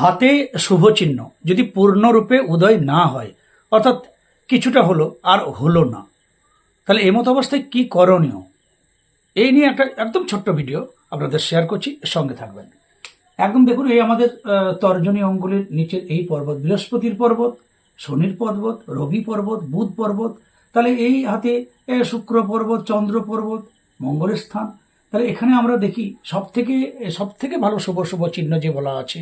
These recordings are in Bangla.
হাতে শুভ চিহ্ন, যদি পূর্ণরূপে উদয় না হয়, অর্থাৎ কিছুটা হলো আর হলো না। তাহলে এই মতো অবস্থায় কি করণীয়? এই নিয়ে একটা একদম ছোট্ট ভিডিও আপনাদের শেয়ার করছি, সঙ্গে থাকবেন। একদম দেখুন, এই আমাদের তর্জনী অঙ্গুলির নিচের এই পর্বত, বৃহস্পতির পর্বত, শনির পর্বত, রবি পর্বত, বুধ পর্বত, তাহলে এই হাতে শুক্র পর্বত, চন্দ্র পর্বত, মঙ্গলের স্থান। তাহলে এখানে আমরা দেখি সব থেকে সব থেকে ভালো শুভ শুভ চিহ্ন যে বলা আছে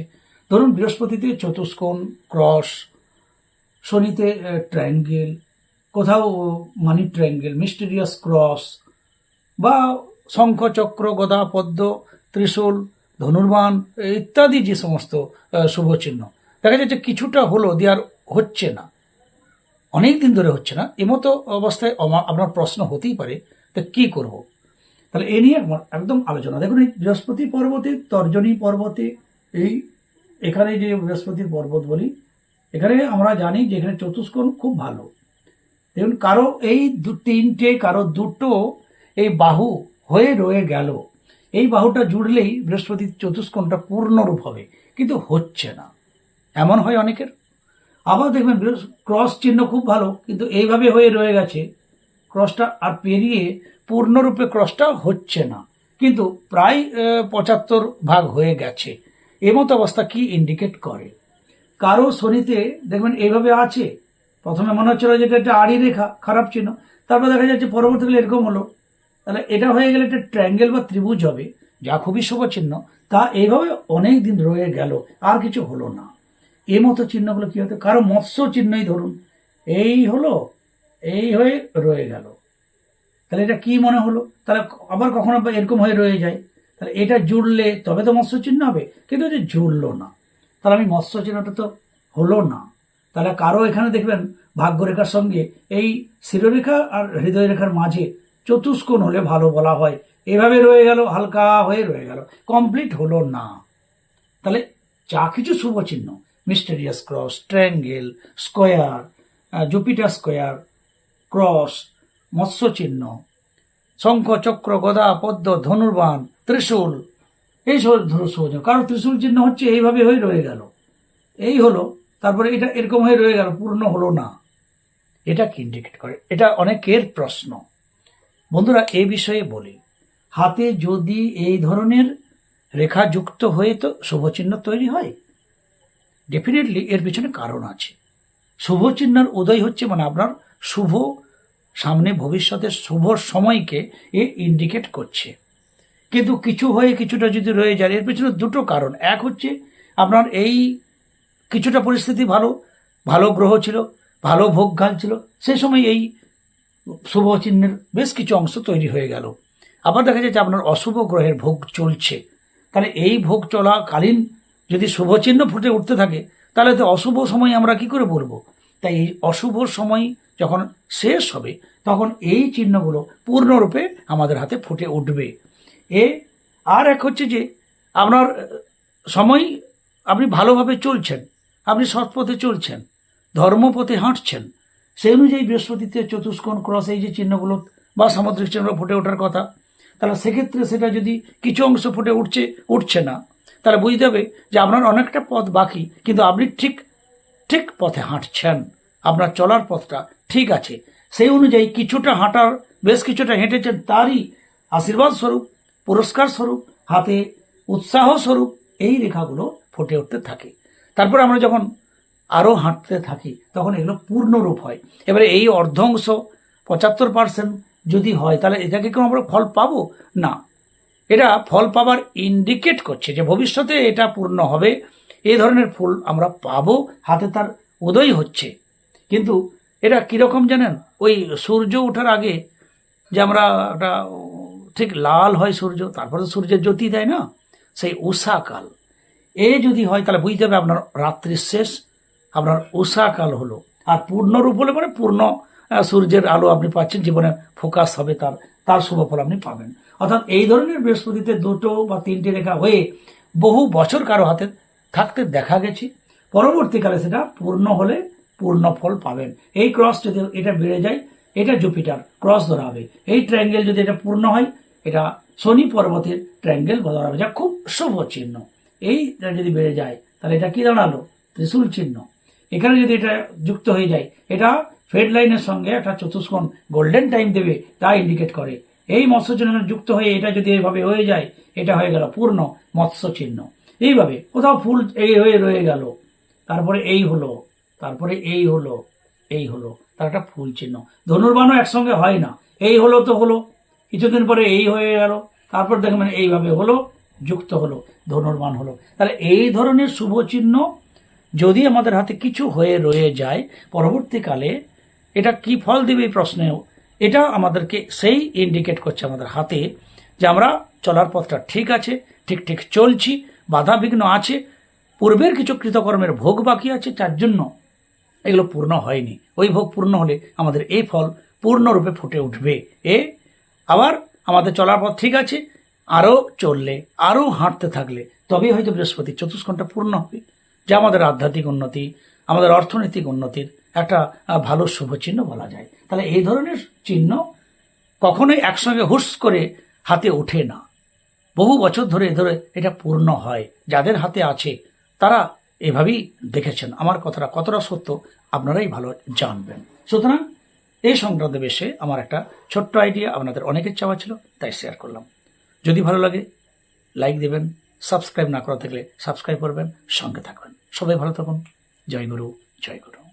ধরুন বৃহস্পতিতে চতুষ্কোণ ক্রস শনিতে ট্রায়াঙ্গেল কোথাও মানি ট্রায়াঙ্গেল মিস্টেরিয়াস ক্রস বা শঙ্খ চক্র গদা পদ্ম ত্রিশূল ধনুর্বান ইত্যাদি যে সমস্ত আহ, শুভ চিহ্ন দেখা যাচ্ছে কিছুটা হলো দেওয়ার হচ্ছে না। অনেক দিন ধরে হচ্ছে না। এমতো অবস্থায় আপনার প্রশ্ন হতেই পারে তা কি করব? তাহলে এ নিয়ে একদম আলোচনা। দেখুন এই বৃহস্পতি পর্বতে তর্জনী পর্বতে এই এখানে যে বৃহস্পতির পর্বত বলি, এখানে আমরা জানি যে এখানে চতুষ্কোণ খুব ভালো। দেখুন, কারও এই দু, তিনটে, কারও দুটো এই বাহু হয়ে রয়ে গেল। এই বাহুটা জুড়লেই বৃহস্পতির চতুষ্কোণটা পূর্ণরূপ হবে, কিন্তু হচ্ছে না। এমন হয় অনেকের। আবার দেখবেন ক্রস চিহ্ন খুব ভালো, কিন্তু এইভাবে হয়ে রয়ে গেছে। ক্রসটা আর পেরিয়ে পূর্ণরূপে ক্রসটা হচ্ছে না, কিন্তু প্রায় পঁচাত্তর ভাগ হয়ে গেছে। এমতো অবস্থা কি ইন্ডিকেট করে? কারও শনিতে দেখবেন এইভাবে আছে। প্রথমে মনে হচ্ছিল যে এটা একটা আড়ি রেখা, খারাপ চিহ্ন। তারপর দেখা যাচ্ছে পরবর্তীকালে এরকম হলো। তাহলে এটা হয়ে গেলে একটা ট্রায়াঙ্গেল বা ত্রিভুজ হবে, যা খুবই শুভ চিহ্ন। তা এইভাবে অনেক দিন রয়ে গেল, আর কিছু হলো না। এই মতো চিহ্নগুলো কি হতো? কারও মৎস্য চিহ্নই ধরুন। এই হলো, এই হয়ে রয়ে গেল। তাহলে এটা কি মনে হলো? তাহলে আবার কখনো এরকম হয়ে রয়ে যায়। তাহলে এটা জুড়লে তবে তো মৎস্য চিহ্ন হবে, কিন্তু এটা জুড়লো না। তাহলে আমি মৎস্য চিহ্নটা তো হলো না। তাহলে কারও এখানে দেখবেন ভাগ্যরেখার সঙ্গে এই শিরোরেখা আর হৃদয় রেখার মাঝে চতুষ্কোণ হলে ভালো বলা হয়। এভাবে রয়ে গেল, হালকা হয়ে রয়ে গেল, কমপ্লিট হলো না। তাহলে যা কিছু শুভ চিহ্ন mysterious cross, triangle, square Jupiter square, cross মৎস্য চিহ্ন শঙ্খ, চক্র, গদা, পদ্ম, ধনুর্বাণ ত্রিশূল। এই শুভ কারণ ত্রিশূল চিহ্ন হচ্ছে এইভাবে হয়ে রয়ে গেল। এই হলো, তারপরে এটা এরকম হয়ে রয়ে গেল, পূর্ণ হলো না। এটা কি ইন্ডিকেট করে? এটা অনেকের প্রশ্ন। বন্ধুরা এই বিষয়ে বলি। হাতে যদি এই ধরনের রেখা যুক্ত হয়ে তো শুভচিহ্ন তৈরি হয়। ডেফিনেটলি এর পিছনে কারণ আছে। শুভ চিহ্নের উদয় হচ্ছে মানে আপনার শুভ সামনে ভবিষ্যতের শুভ সময়কে এ ইন্ডিকেট করছে। কিন্তু কিছু হয়ে কিছুটা যদি রয়ে যায়, এর পিছনে দুটো কারণ। এক হচ্ছে আপনার এই কিছুটা পরিস্থিতি ভালো ভালো গ্রহ ছিল, ভালো ভোগ ভোগঘাল ছিল সেই সময় এই শুভ চিহ্নের বেশ কিছু অংশ তৈরি হয়ে গেল। আবার দেখা যাচ্ছে আপনার অশুভ গ্রহের ভোগ চলছে। তাহলে এই ভোগ চলাকালীন যদি শুভ চিহ্ন ফুটে উঠতে থাকে, তাহলে তো অশুভ সময় আমরা কি করে বলব? তাই এই অশুভ সময় যখন শেষ হবে, তখন এই চিহ্নগুলো পূর্ণরূপে আমাদের হাতে ফুটে উঠবে। এ আর এক হচ্ছে যে আপনার সময় আপনি ভালোভাবে চলছেন, আপনি সৎপথে চলছেন, ধর্মপথে হাঁটছেন, সেই অনুযায়ী বৃহস্পতিতে চতুষ্কোণ ক্রস, এই যে চিহ্নগুলো বা সামুদ্রিক চিহ্ন ফুটে ওঠার কথা, তাহলে সেক্ষেত্রে সেটা যদি কিছু অংশ ফুটে উঠছে উঠছে না, তাহলে বুঝতে হবে যে আপনার অনেকটা পথ বাকি, কিন্তু আপনি ঠিক ঠিক পথে হাঁটছেন, আপনার চলার পথটা ঠিক আছে। সেই অনুযায়ী কিছুটা হাঁটার, বেশ কিছুটা হেঁটেছেন, তারই আশীর্বাদ স্বরূপ পুরস্কার স্বরূপ, হাতে উৎসাহ স্বরূপ, এই রেখাগুলো ফুটে উঠতে থাকে। তারপর আমরা যখন আরও হাঁটতে থাকি, তখন এগুলো পূর্ণরূপ হয়। এবারে এই অর্ধাংশ পঁচাত্তর পার্সেন্ট যদি হয়, তাহলে এটাকে কেউ আমরা ফল পাবো? না। এটা ফল পাবার ইন্ডিকেট করছে যে ভবিষ্যতে এটা পূর্ণ হবে এই ধরনের ফুল আমরা পাবো, হাতে তার উদয় হচ্ছে। কিন্তু এটা কীরকম জানেন? ওই সূর্য ওঠার আগে যে আমরা একটা, ঠিক লাল হয় সূর্য, তারপরে তো সূর্যের জ্যোতি দেয় না? সেই উষাকাল এ যদি হয়, তাহলে বুঝতে হবে আপনার রাত্রির শেষ, আপনার উষাকাল হলো। আর পূর্ণরূপ হলে পরে পূর্ণ সূর্যের আলো আপনি পাচ্ছেন, জীবনে ফোকাস হবে তার তার শুভ ফল আপনি পাবেন। অর্থাৎ এই ধরনের বৃহস্পতিতে দুটো বা তিনটে রেখা হয়ে বহু বছর কারও হাতে থাকতে দেখা গেছে। পরবর্তীকালে সেটা পূর্ণ হলে পূর্ণ ফল পাবেন। এই ক্রস যদি এটা বেড়ে যায় এটা জুপিটার ক্রস ধরা হবে। এই ট্রায়াঙ্গেল যদি এটা পূর্ণ হয়, এটা শনি পর্বতের ট্রায়াঙ্গেল ধরা হবে। যা খুব শুভ চিহ্ন। এই যদি বেড়ে যায়, তাহলে এটা কি দাঁড়াল? ত্রিশূল চিহ্ন। এখানে যদি এটা যুক্ত হয়ে যায়, এটা ফেড লাইনের সঙ্গে একটা চতুষ্কোণ গোল্ডেন টাইম দেবে, তা ইন্ডিকেট করে। এই মৎস্য চিহ্ন যুক্ত হয়ে এটা যদি এইভাবে হয়ে যায়, এটা হয়ে গেল পূর্ণ মৎস্য চিহ্ন। এইভাবে কোথাও ফুল এই হয়ে রয়ে গেল। তারপরে এই হলো, তারপরে এই হলো এই হলো। তার একটা ফুল চিহ্ন। ধনুর্বাণও একসঙ্গে হয় না। এই হলো তো হলো। কিছুদিন পরে এই হয়ে গেল। তারপর দেখবেন এইভাবে হলো, যুক্ত হলো, ধনুর্বাণ হলো। তাহলে এই ধরনের শুভ চিহ্ন যদি আমাদের হাতে কিছু হয়ে রয়ে যায়, পরবর্তীকালে এটা কি ফল দেবে এই প্রশ্নেও এটা আমাদেরকে সেই ইন্ডিকেট করছে আমাদের হাতে যে আমরা চলার পথটা ঠিক আছে, ঠিক ঠিক চলছি বাধা বিঘ্ন আছে, পূর্বের কিছু কৃতকর্মের ভোগ বাকি আছে যার জন্য এগুলো পূর্ণ হয়নি। ওই ভোগ পূর্ণ হলে আমাদের এই ফল পূর্ণরূপে ফুটে উঠবে। এ আবার আমাদের চলার পথ ঠিক আছে। আরও চললে, আরও হাঁটতে থাকলে তবেই হয়তো বৃহস্পতি চতুষ্কোণটা পূর্ণ হবে। যা আমাদের আধ্যাত্মিক উন্নতি, আমাদের অর্থনৈতিক উন্নতির একটা ভালো শুভ চিহ্ন বলা যায়। তাহলে এই ধরনের চিহ্ন কখনোই একসঙ্গে হুস করে হাতে ওঠে না। বহু বছর ধরে ধরে এটা পূর্ণ হয়। যাদের হাতে আছে, তারা এভাবেই দেখেছেন। আমার কথাটা কতটা সত্য আপনারাই ভালো জানবেন। সুতরাং এই সংক্রান্ত বেশে আমার একটা ছোট্ট আইডিয়া আপনাদের অনেকের চাওয়া ছিল, তাই শেয়ার করলাম। যদি ভালো লাগে লাইক দেবেন সাবস্ক্রাইব না করা থাকলে সাবস্ক্রাইব করবেন, সঙ্গে থাকবেন। সবাই ভালো থাকুন। জয় গুরু জয় গুরু।